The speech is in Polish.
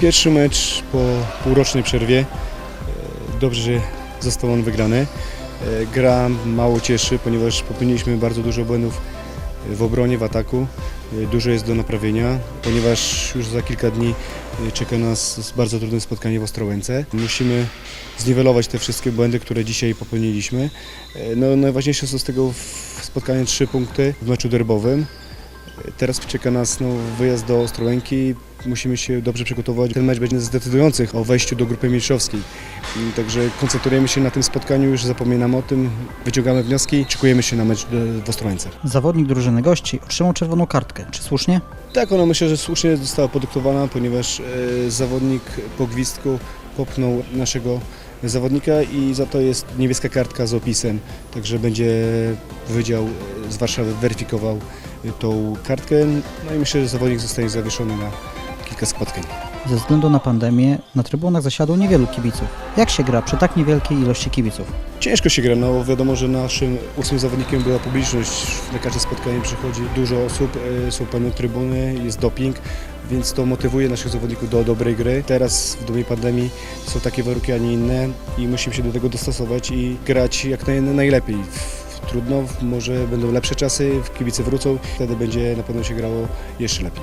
Pierwszy mecz po półrocznej przerwie. E, Dobrze, że został on wygrany. E, Gra mało cieszy, ponieważ popełniliśmy bardzo dużo błędów w obronie, w ataku. E, Dużo jest do naprawienia, ponieważ już za kilka dni czeka nas bardzo trudne spotkanie w Ostrołęce. Musimy zniwelować te wszystkie błędy, które dzisiaj popełniliśmy. No, najważniejsze są z tego spotkania trzy punkty w meczu derbowym. E, Teraz czeka nas no, wyjazd do Ostrołęki. Musimy się dobrze przygotować. Ten mecz będzie zdecydujący o wejściu do grupy mistrzowskiej. I Także koncentrujemy się na tym spotkaniu, już zapominamy o tym, wyciągamy wnioski, szykujemy się na mecz do- w Ostrołęce. Zawodnik drużyny gości otrzymał czerwoną kartkę. Czy słusznie? Tak, ona myślę, że słusznie została podyktowana, ponieważ e, zawodnik po gwizdku popchnął naszego zawodnika i za to jest niebieska kartka z opisem. Także będzie wydział e, z Warszawy weryfikował e, tą kartkę. No i myślę, że zawodnik zostanie zawieszony na kilka spotkań. Ze względu na pandemię na trybunach zasiadło niewielu kibiców. Jak się gra przy tak niewielkiej ilości kibiców? Ciężko się gra, no wiadomo, że naszym ósmym zawodnikiem była publiczność. Na każde spotkanie przychodzi dużo osób, e, są pełne trybuny, jest doping, więc to motywuje naszych zawodników do dobrej gry. Teraz w dobie pandemii są takie warunki, a nie inne i musimy się do tego dostosować i grać jak naj, najlepiej. Trudno, może będą lepsze czasy, kibice wrócą, wtedy będzie na pewno się grało jeszcze lepiej.